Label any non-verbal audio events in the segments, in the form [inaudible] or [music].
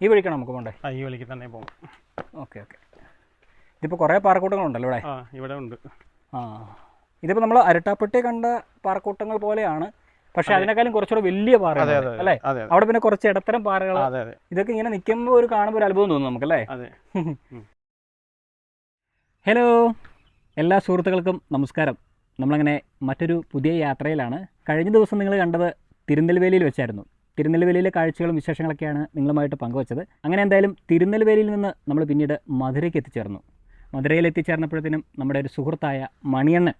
ഈ വഴിക്കാണ് നമുക്ക് പോകണ്ടേ ആ ഈ വഴിക്ക് തന്നെ പോകും ഓക്കെ ഓക്കെ. ഇതിപ്പോൾ കുറേ പാറക്കൂട്ടങ്ങളുണ്ടല്ലോ ഇവിടെ? ആ ഇവിടെ ഉണ്ട്. ആ. ഇതിപ്പോൾ നമ്മൾ അരട്ടാപ്പെട്ടി കണ്ട പാറക്കൂട്ടങ്ങൾ പോലെയാണ്. പക്ഷേ അതിനേക്കാളും കുറച്ചുകൂടെ വലിയ പാറ അല്ലേ? അവിടെ പിന്നെ കുറച്ച് ഇടത്തരം പാറകൾ ഇതൊക്കെ ഇങ്ങനെ നിൽക്കുമ്പോൾ ഒരു കാണുമ്പോൾ ഒരു അത്ഭുതം തോന്നും നമുക്കല്ലേ? അതെ. [laughs] ഹലോ. എല്ലാ സുഹൃത്തുക്കൾക്കും നമസ്കാരം. നമ്മളങ്ങനെ മറ്റൊരു പുതിയ യാത്രയിലാണ്. കഴിഞ്ഞ ദിവസം നിങ്ങൾ കണ്ടത് തിരുനെൽവേലിയിൽ വെച്ചായിരുന്നു. തിരുനെൽവേലിയിലെ കാഴ്ചകളും വിശേഷങ്ങളൊക്കെയാണ് നിങ്ങളുമായിട്ട് പങ്കുവച്ചത്. അങ്ങനെ എന്തായാലും തിരുനെൽവേലിയിൽ നിന്ന് നമ്മൾ പിന്നീട് മധുരയ്ക്ക് എത്തിച്ചേർന്നു. മധുരയിൽ എത്തിച്ചേർന്നപ്പോഴത്തേനും നമ്മുടെ ഒരു സുഹൃത്തായ മണിയണ്ണൻ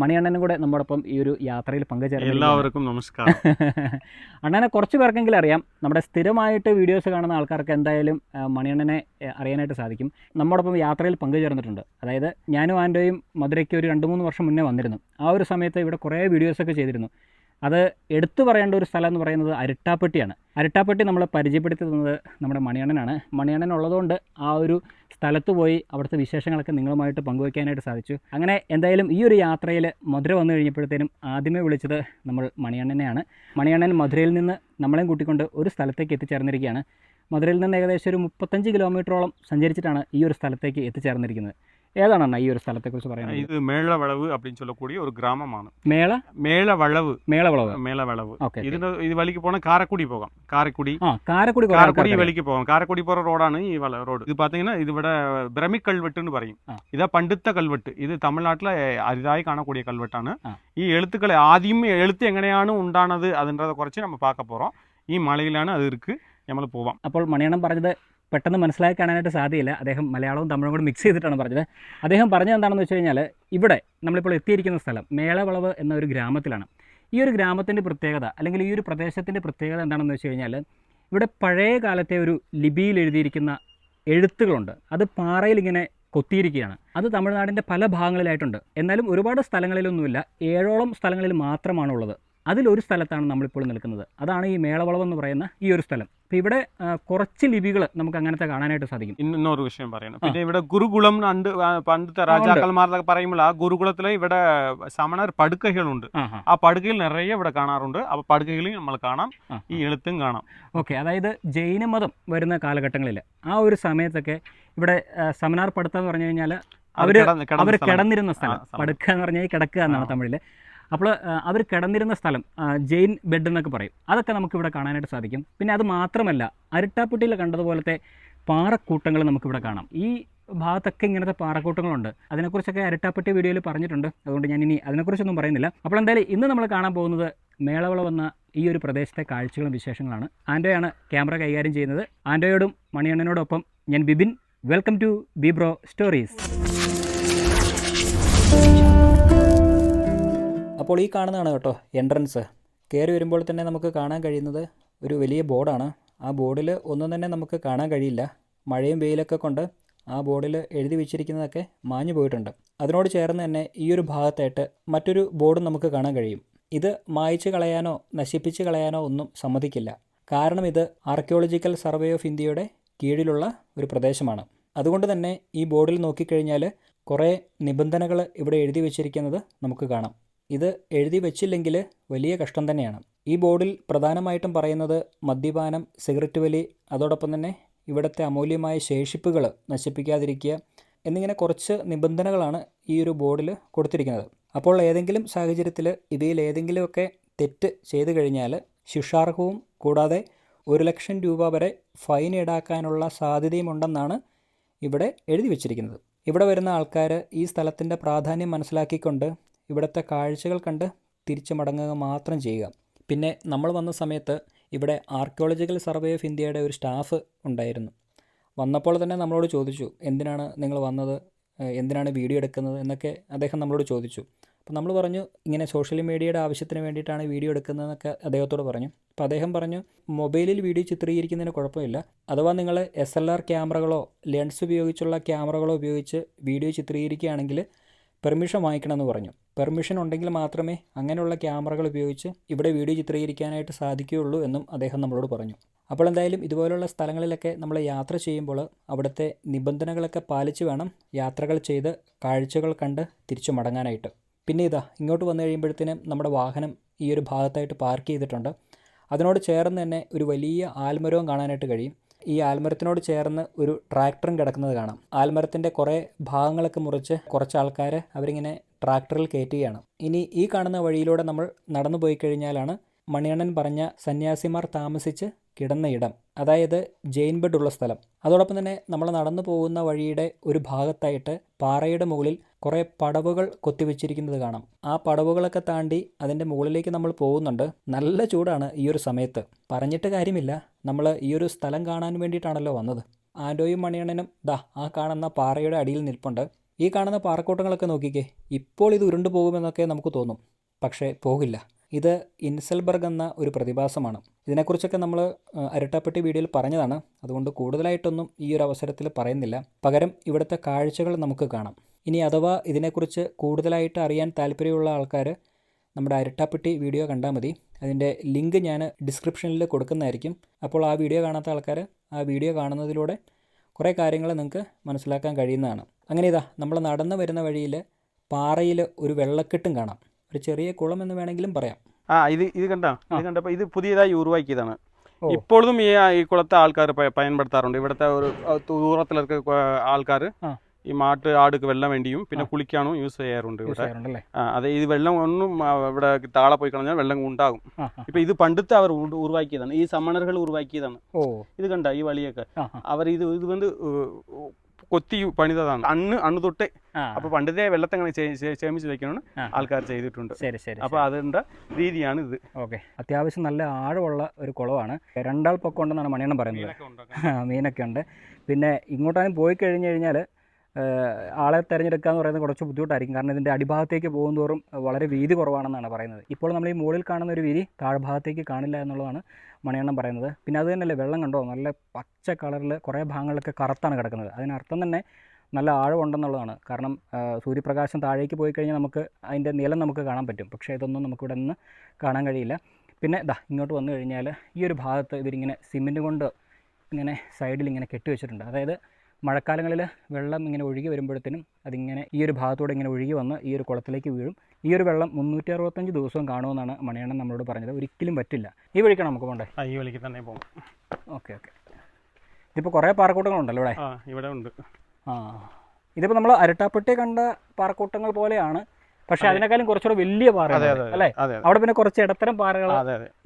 മണിയണ്ണനും കൂടെ നമ്മോടൊപ്പം ഈ ഒരു യാത്രയിൽ പങ്കുചേർന്നു എല്ലാവർക്കും നമസ്കാരം. [laughs] അണ്ണനെ കുറച്ച് പേർക്കെങ്കിലും അറിയാം നമ്മുടെ സ്ഥിരമായിട്ട് വീഡിയോസ് കാണുന്ന ആൾക്കാർക്ക് എന്തായാലും മണിയണ്ണനെ അറിയാനായിട്ട് സാധിക്കും. നമ്മോടൊപ്പം യാത്രയിൽ പങ്കുചേർന്നിട്ടുണ്ട്. അതായത് ഞാനും ആന്റെയും മധുരയ്ക്ക് ഒരു രണ്ട് മൂന്ന് വർഷം മുന്നേ വന്നിരുന്നു. ആ ഒരു സമയത്ത് ഇവിടെ കുറേ വീഡിയോസൊക്കെ ചെയ്തിരുന്നു. അത് എടുത്തു പറയേണ്ട ഒരു സ്ഥലം എന്ന് പറയുന്നത് അരിട്ടാപ്പെട്ടിയാണ്. അരിട്ടാപ്പെട്ടി നമ്മളെ പരിചയപ്പെടുത്തി തന്നത് നമ്മുടെ മണിയണ്ണനാണ്. മണിയണ്ണൻ ഉള്ളതുകൊണ്ട് ആ ഒരു സ്ഥലത്ത് പോയി അവിടുത്തെ വിശേഷങ്ങളൊക്കെ നിങ്ങളുമായിട്ട് പങ്കുവയ്ക്കാനായിട്ട് സാധിച്ചു. അങ്ങനെ എന്തായാലും ഈ ഒരു യാത്രയിൽ മധുര വന്നു കഴിഞ്ഞപ്പോഴത്തേനും ആദ്യമേ വിളിച്ചത് നമ്മൾ മണിയണ്ണനെയാണ്. മണിയണ്ണൻ മധുരയിൽ നിന്ന് നമ്മളെയും കൂട്ടിക്കൊണ്ട് ഒരു സ്ഥലത്തേക്ക് എത്തിച്ചേർന്നിരിക്കുകയാണ്. മധുരയിൽ നിന്ന് ഏകദേശം ഒരു മുപ്പത്തഞ്ച് കിലോമീറ്ററോളം സഞ്ചരിച്ചിട്ടാണ് ഈ ഒരു സ്ഥലത്തേക്ക് എത്തിച്ചേർന്നിരിക്കുന്നത്. ഏതാണെന്നാ ഈ ഒരു സ്ഥലത്തെക്കുറിച്ച് പറയുന്നത് ഇത് മേളവളവ് அப்படின்னு சொல்லக்கூடிய ഒരു ഗ്രാമമാണ് മേള മേളവളവ് മേളവളവ് മേളവളവ് ഇതിന് ഇത് വഴിക്ക് പോകണം കാരക്കുടി പോകാം കാരക്കുടി കാരക്കുടി കാരക്കുടി വഴിക്ക് പോകാം കാരക്കുടി പോற റോഡാണ് ഈ വള റോഡ് ഇത് பார்த்தீங்கன்னா ഇത് ഇവിടെ ബ്രഹ്മി കൽവെട്ട് എന്ന് പറയും ഇതാ പണ്ടുത്ത കൽവെട്ട് ഇത് തമിഴ്നാട്ടിലെ അരിതായി കാണക്കൂടിയ കൽവെട്ടാണ് ഈ എഴുത്തുക്കൾ ആദ്യം എഴുത്ത് എങ്ങനെയാണ് ഉണ്ടാണത് അതിൻ്റെ കുറച്ച് നമ്മൾ பார்க்க போகிறோம் ഈ മലയിലാണ് അത് ഇരിക്ക് നമ്മൾ പോവാം അപ്പോൾ മണിയണം പറഞ്ഞത് പെട്ടെന്ന് മനസ്സിലാക്കി കാണാനായിട്ട് സാധ്യയില്ല. അദ്ദേഹം മലയാളവും തമിഴും കൂടി മിക്സ് ചെയ്തിട്ടാണ് പറഞ്ഞത്. അദ്ദേഹം പറഞ്ഞത് എന്താണെന്ന് വെച്ച് കഴിഞ്ഞാൽ ഇവിടെ നമ്മളിപ്പോൾ എത്തിയിരിക്കുന്ന സ്ഥലം മേളവളവ് എന്ന ഒരു ഗ്രാമത്തിലാണ്. ഈ ഒരു ഗ്രാമത്തിന്റെ പ്രത്യേകത അല്ലെങ്കിൽ ഈ ഒരു പ്രദേശത്തിന്റെ പ്രത്യേകത എന്താണെന്ന് വെച്ച് കഴിഞ്ഞാൽ ഇവിടെ പഴയ കാലത്തെ ഒരു ലിപിയിൽ എഴുതിയിരിക്കുന്ന എഴുത്തുകളുണ്ട്. അത് പാറയിൽ ഇങ്ങനെ കൊത്തിയിരിക്കുകയാണ്. അത് തമിഴ്നാടിന്റെ പല ഭാഗങ്ങളിലായിട്ടുണ്ട്. എന്നാലും ഒരുപാട് സ്ഥലങ്ങളിലൊന്നുമില്ല. ഏഴോളം സ്ഥലങ്ങളിൽ മാത്രമാണുള്ളത്. അതിലൊരു സ്ഥലത്താണ് നമ്മളിപ്പോൾ നിൽക്കുന്നത്. അതാണ് ഈ മേളവളവ് എന്ന് പറയുന്ന ഈ ഒരു സ്ഥലം. അപ്പോൾ ഇവിടെ കുറച്ച് ലിപികൾ നമുക്ക് അങ്ങനത്തെ കാണാനായിട്ട് സാധിക്കും. ഇന്ന- ഇന്നൊരു വിഷയം പറയണം. പിന്നെ ഇവിടെ ഗുരുകുളം അണ്ട് ആ, പണ്ടത്തെ രാജാക്കന്മാരൊക്കെ പറയുമ്പോൾ ആ ഗുരുകുളത്തിലെ ഇവിടെ സമണർ പടുക്കകളുണ്ട്. ആ പടുക്കയിൽ നിറയെ ഇവിടെ കാണാറുണ്ട്. ആ പടുക്കകളിൽ നമ്മൾ കാണാം. ഈ എഴുത്തും കാണാം. ഓക്കെ അതായത് ജൈനമതം വരുന്ന കാലഘട്ടങ്ങളിൽ ആ ഒരു സമയത്തൊക്കെ ഇവിടെ സമനാർ പടുത്ത എന്ന് പറഞ്ഞു കഴിഞ്ഞാൽ കിടന്ന അവർ കിടന്നിരുന്ന സ്ഥലം. പടുക്ക എന്ന് പറഞ്ഞാൽ കിടക്കുക എന്നാണ് തമിഴിൽ അപ്പോൾ അവർ കിടന്നിരുന്ന സ്ഥലം ജെയിൻ ബെഡ് എന്നൊക്കെ പറയും. അതൊക്കെ നമുക്ക് ഇവിടെ കാണാനായിട്ട് സാധിക്കും. പിന്നെ അത് മാത്രമല്ല അരിട്ടാപ്പുട്ടിയിൽ കണ്ടതുപോലത്തെ പാറക്കൂട്ടങ്ങൾ നമുക്കിവിടെ കാണാം. ഈ ഭാഗത്തൊക്കെ ഇങ്ങനത്തെ പാറക്കൂട്ടങ്ങളുണ്ട്. അതിനെക്കുറിച്ചൊക്കെ അരിട്ടാപ്പെട്ടി വീഡിയോയിൽ പറഞ്ഞിട്ടുണ്ട്. അതുകൊണ്ട് ഞാൻ ഇനി അതിനെക്കുറിച്ചൊന്നും പറയുന്നില്ല. അപ്പോൾ എന്തായാലും ഇന്ന് നമ്മൾ കാണാൻ പോകുന്നത് മേളവള വന്ന ഈ ഒരു പ്രദേശത്തെ കാഴ്ചകളും വിശേഷങ്ങളാണ് ആൻഡോയാണ് ക്യാമറ കൈകാര്യം ചെയ്യുന്നത്. ആൻഡോയോടും മണിയണ്ണനോടൊപ്പം ഞാൻ Bibin welcome to Bibro stories. അപ്പോൾ ഈ കാണുന്നതാണ് കേട്ടോ എൻട്രൻസ് കയറി വരുമ്പോൾ തന്നെ നമുക്ക് കാണാൻ കഴിയുന്നത് ഒരു വലിയ ബോർഡാണ്. ആ ബോർഡിൽ ഒന്നും തന്നെ നമുക്ക് കാണാൻ കഴിയില്ല. മഴയും വെയിലൊക്കെ കൊണ്ട് ആ ബോർഡിൽ എഴുതി വെച്ചിരിക്കുന്നതൊക്കെ മാഞ്ഞു പോയിട്ടുണ്ട്. അതിനോട് ചേർന്ന് തന്നെ ഈ ഒരു ഭാഗത്തായിട്ട് മറ്റൊരു ബോർഡും നമുക്ക് കാണാൻ കഴിയും. ഇത് മായ്ച്ചു കളയാനോ നശിപ്പിച്ച് കളയാനോ ഒന്നും സമ്മതിക്കില്ല. കാരണം ഇത് ആർക്കിയോളജിക്കൽ സർവേ ഓഫ് ഇന്ത്യയുടെ കീഴിലുള്ള ഒരു പ്രദേശമാണ്. അതുകൊണ്ട് തന്നെ ഈ ബോർഡിൽ നോക്കിക്കഴിഞ്ഞാൽ കുറേ നിബന്ധനകൾ ഇവിടെ എഴുതി വെച്ചിരിക്കുന്നത് നമുക്ക് കാണാം. ഇത് എഴുതി വെച്ചില്ലെങ്കിൽ വലിയ കഷ്ടം തന്നെയാണ്. ഈ ബോർഡിൽ പ്രധാനമായിട്ടും പറയുന്നത് മദ്യപാനം സിഗരറ്റ് വലി അതോടൊപ്പം തന്നെ ഇവിടുത്തെ അമൂല്യമായ ശേഷിപ്പുകൾ നശിപ്പിക്കാതിരിക്കുക എന്നിങ്ങനെ കുറച്ച് നിബന്ധനകളാണ് ഈ ഒരു ബോർഡിൽ കൊടുത്തിരിക്കുന്നത്. അപ്പോൾ ഏതെങ്കിലും സാഹചര്യത്തിൽ ഇവയിൽ ഏതെങ്കിലുമൊക്കെ തെറ്റ് ചെയ്തു കഴിഞ്ഞാൽ ശിക്ഷാർഹവും കൂടാതെ ഒരു ലക്ഷം രൂപ വരെ ഫൈൻ ഈടാക്കാനുള്ള സാധ്യതയുമുണ്ടെന്നാണ് ഇവിടെ എഴുതി വച്ചിരിക്കുന്നത്. ഇവിടെ വരുന്ന ആൾക്കാർ ഈ സ്ഥലത്തിന്റെ പ്രാധാന്യം മനസ്സിലാക്കിക്കൊണ്ട് ഇവിടുത്തെ കാഴ്ചകൾ കണ്ട് തിരിച്ചു മടങ്ങുക മാത്രം ചെയ്യുക. പിന്നെ നമ്മൾ വന്ന സമയത്ത് ഇവിടെ ആർക്കിയോളജിക്കൽ സർവേ ഓഫ് ഇന്ത്യയുടെ ഒരു സ്റ്റാഫ് ഉണ്ടായിരുന്നു. വന്നപ്പോൾ തന്നെ നമ്മളോട് ചോദിച്ചു എന്തിനാണ് നിങ്ങൾ വന്നത്? എന്തിനാണ് വീഡിയോ എടുക്കുന്നത്? എന്നൊക്കെ അദ്ദേഹം നമ്മളോട് ചോദിച്ചു. അപ്പോൾ നമ്മൾ പറഞ്ഞു ഇങ്ങനെ സോഷ്യൽ മീഡിയയുടെ ആവശ്യത്തിന് വേണ്ടിയിട്ടാണ് വീഡിയോ എടുക്കുന്നതെന്നൊക്കെ അദ്ദേഹത്തോട് പറഞ്ഞു. അപ്പോൾ അദ്ദേഹം പറഞ്ഞു മൊബൈലിൽ വീഡിയോ ചിത്രീകരിക്കുന്നതിന് കുഴപ്പമില്ല. അഥവാ നിങ്ങൾ എസ് എൽ ആർ ക്യാമറകളോ ലെൻസ് ഉപയോഗിച്ചുള്ള ക്യാമറകളോ ഉപയോഗിച്ച് വീഡിയോ ചിത്രീകരിക്കുകയാണെങ്കിൽ പെർമിഷൻ വാങ്ങിക്കണമെന്ന് പറഞ്ഞു. പെർമിഷൻ ഉണ്ടെങ്കിൽ മാത്രമേ അങ്ങനെയുള്ള ക്യാമറകൾ ഉപയോഗിച്ച് ഇവിടെ വീഡിയോ ചിത്രീകരിക്കാനായിട്ട് സാധിക്കുകയുള്ളൂ എന്നും അദ്ദേഹം നമ്മളോട് പറഞ്ഞു. അപ്പോൾ എന്തായാലും ഇതുപോലുള്ള സ്ഥലങ്ങളിലൊക്കെ നമ്മൾ യാത്ര ചെയ്യുമ്പോൾ അവിടുത്തെ നിബന്ധനകളൊക്കെ പാലിച്ച് വേണം യാത്രകൾ ചെയ്ത് കാഴ്ചകൾ കണ്ട് തിരിച്ചു മടങ്ങാനായിട്ട്. പിന്നെ ഇതാ ഇങ്ങോട്ട് വന്നു കഴിയുമ്പോഴത്തേനും നമ്മുടെ വാഹനം ഈ ഒരു ഭാഗത്തായിട്ട് പാർക്ക് ചെയ്തിട്ടുണ്ട്. അതിനോട് ചേർന്ന് തന്നെ ഒരു വലിയ ആൽമരവും കാണാനായിട്ട് കഴിയും. ഈ ആൽമരത്തിനോട് ചേർന്ന് ഒരു ട്രാക്ടറും കിടക്കുന്നത് കാണാം. ആൽമരത്തിന്റെ കുറേ ഭാഗങ്ങളൊക്കെ മുറിച്ച് കുറച്ച് ആൾക്കാർ അവരിങ്ങനെ ട്രാക്ടറിൽ കയറ്റുകയാണ്. ഇനി ഈ കാണുന്ന വഴിയിലൂടെ നമ്മൾ നടന്നു പോയി കഴിഞ്ഞാലാണ് മണിയണ്ണൻ പറഞ്ഞ സന്യാസിമാർ താമസിച്ച് കിടന്ന ഇടം. അതായത് ജെയിൻ ബെഡ് ഉള്ള സ്ഥലം. അതോടൊപ്പം തന്നെ നമ്മൾ നടന്നു പോകുന്ന വഴിയുടെ ഒരു ഭാഗത്തായിട്ട് പാറയുടെ മുകളിൽ കുറേ പടവുകൾ കൊത്തിവെച്ചിരിക്കുന്നത് കാണാം. ആ പടവുകളൊക്കെ താണ്ടി അതിന്റെ മുകളിലേക്ക് നമ്മൾ പോകുന്നുണ്ട്. നല്ല ചൂടാണ് ഈ ഒരു സമയത്ത്. പറഞ്ഞിട്ട് കാര്യമില്ല. നമ്മൾ ഈ ഒരു സ്ഥലം കാണാൻ വേണ്ടിയിട്ടാണല്ലോ വന്നത്. ആൻഡോയും മണിയണ്ണനും ദാ ആ കാണുന്ന പാറയുടെ അടിയിൽ നിൽപ്പുണ്ട്. ഈ കാണുന്ന പാറക്കൂട്ടങ്ങളൊക്കെ നോക്കിക്കേ ഇപ്പോൾ ഇത് ഉരുണ്ടു പോകുമെന്നൊക്കെ നമുക്ക് തോന്നും. പക്ഷേ പോകില്ല. ഇത് ഇൻസൽബർഗ് എന്ന ഒരു പ്രതിഭാസമാണ്. ഇതിനെക്കുറിച്ചൊക്കെ നമ്മൾ അരട്ടാപ്പെട്ടി വീഡിയോയിൽ പറഞ്ഞതാണ്. അതുകൊണ്ട് കൂടുതലായിട്ടൊന്നും ഈ ഒരു അവസരത്തിൽ പറയുന്നില്ല. പകരം ഇവിടുത്തെ കാഴ്ചകൾ നമുക്ക് കാണാം. ഇനി അഥവാ ഇതിനെക്കുറിച്ച് കൂടുതലായിട്ട് അറിയാൻ താല്പര്യമുള്ള ആൾക്കാർ നമ്മുടെ അരട്ടാപ്പെട്ടി വീഡിയോ കണ്ടാൽ മതി. അതിന്റെ ലിങ്ക് ഞാൻ ഡിസ്ക്രിപ്ഷനിൽ കൊടുക്കുന്നതായിരിക്കും. അപ്പോൾ ആ വീഡിയോ കാണാത്ത ആൾക്കാർ ആ വീഡിയോ കാണുന്നതിലൂടെ കുറേ കാര്യങ്ങൾ നിങ്ങൾക്ക് മനസ്സിലാക്കാൻ കഴിയുന്നതാണ്. അങ്ങനെ ഇതാ നമ്മൾ നടന്നു വരുന്ന വഴിയിൽ പാറയിൽ ഒരു വെള്ളക്കെട്ടും കാണാം. ഒരു ചെറിയ കുളം എന്ന് വേണമെങ്കിലും പറയാം. ആ ഇത് ഇത് കണ്ട? ഇത് കണ്ടപ്പോൾ ഇത് പുതിയതായി ഉരുവാക്കിയതാണ്. ഇപ്പോഴും ഈ ഈ കുളത്തെ ആൾക്കാർ പയൻപെടുത്താറുണ്ട്. ഇവിടുത്തെ ഒരു ദൂരത്തിലൊക്കെ ആൾക്കാർ. ഈ മാട്ട് ആടുക്ക് വെള്ളം വേണ്ടിയും പിന്നെ കുളിക്കാനും യൂസ് ചെയ്യാറുണ്ട് ഇവിടെ. അതെ ഇത് വെള്ളം ഒന്നും ഇവിടെ താളെ പോയി കളഞ്ഞാൽ വെള്ളം ഉണ്ടാകും. ഇപ്പൊ ഇത് പണ്ടത്തെ അവർ ഉരുവാക്കിയതാണ്. ഈ സമ്മണറുകൾ ഉരുവാക്കിയതാണ്. ഓ. ഇത് കണ്ട ഈ വളിയൊക്കെ. അവർ ഇത് ഇത് വന്ന് കൊത്തി പണിതതാണ്. അണ്ണ് അണ്ണ് തൊട്ടേ അപ്പൊ പണ്ടത്തെ വെള്ളത്തെ ക്ഷേമിച്ച് വെക്കണമെന്ന് ആൾക്കാർ ചെയ്തിട്ടുണ്ട്. ശരി ശരി അപ്പൊ അതിന്റെ രീതിയാണ് ഇത്. ഓക്കെ. അത്യാവശ്യം നല്ല ആഴമുള്ള ഒരു കുളമാണ്. രണ്ടാൾ പൊക്കം ഉണ്ടെന്നാണ് മണിയണ്ണം പറയുന്നത്. മീനൊക്കെ ഉണ്ട്? പിന്നെ ഇങ്ങോട്ടാണ് പോയി കഴിഞ്ഞു കഴിഞ്ഞാൽ ആളെ തിരഞ്ഞെടുക്കുക എന്ന് പറയുന്നത് കുറച്ച് ബുദ്ധിമുട്ടായിരിക്കും. കാരണം ഇതിന്റെ അടിഭാഗത്തേക്ക് പോകുന്തോറും വളരെ വീതി കുറവാണെന്നാണ് പറയുന്നത്. ഇപ്പോൾ നമ്മൾ ഈ മുകളിൽ കാണുന്ന ഒരു വീതി താഴ്ഭാഗത്തേക്ക് കാണില്ല എന്നുള്ളതാണ് മണിയണ്ണം പറയുന്നത്. പിന്നെ അത് തന്നെയല്ലേ വെള്ളം കണ്ടോ? നല്ല പച്ച കളറിൽ കുറേ ഭാഗങ്ങളിലൊക്കെ കറുത്താണ് കിടക്കുന്നത്. അതിനർത്ഥം തന്നെ നല്ല ആഴമുണ്ടെന്നുള്ളതാണ്. കാരണം സൂര്യപ്രകാശം താഴേക്ക് പോയി കഴിഞ്ഞാൽ നമുക്ക് അതിന്റെ നിലം നമുക്ക് കാണാൻ പറ്റും. പക്ഷേ ഇതൊന്നും നമുക്കിവിടെ നിന്ന് കാണാൻ കഴിയില്ല. പിന്നെ ദാ ഇങ്ങോട്ട് വന്നു കഴിഞ്ഞാൽ ഈ ഒരു ഭാഗത്ത് ഇവരിങ്ങനെ സിമെന്റ് കൊണ്ട് ഇങ്ങനെ സൈഡിൽ ഇങ്ങനെ കെട്ടി വെച്ചിട്ടുണ്ട്. അതായത് മഴക്കാലങ്ങളിൽ വെള്ളം ഇങ്ങനെ ഒഴുകി വരുമ്പോഴത്തേനും അതിങ്ങനെ ഈ ഒരു ഭാഗത്തൂടെ ഇങ്ങനെ ഒഴുകി വന്ന് ഈ ഒരു കുളത്തിലേക്ക് വീഴും. ഈ ഒരു വെള്ളം മുന്നൂറ്റി അറുപത്തഞ്ച് ദിവസവും കാണുമെന്നാണ് മണിയണ്ണൻ നമ്മളോട് പറഞ്ഞത്. ഒരിക്കലും പറ്റില്ല. ഈ വഴിക്കാണ് നമുക്ക് പോകണ്ടേ ഈ വഴിക്ക് തന്നെ പോകും ഓക്കെ ഓക്കെ. ഇതിപ്പോൾ കുറേ പാറക്കൂട്ടങ്ങളുണ്ടല്ലോ ഇവിടെ? ആ ഇവിടെ ഉണ്ട്. ആ ഇതിപ്പോൾ നമ്മൾ അരട്ടാപ്പെട്ടി കണ്ട പാറക്കൂട്ടങ്ങൾ പോലെയാണ്. പക്ഷെ അതിനേക്കാളും കുറച്ചുകൂടെ വലിയ പാറ അല്ലേ? അവിടെ പിന്നെ കുറച്ച് ഇടത്തരം പാറകൾ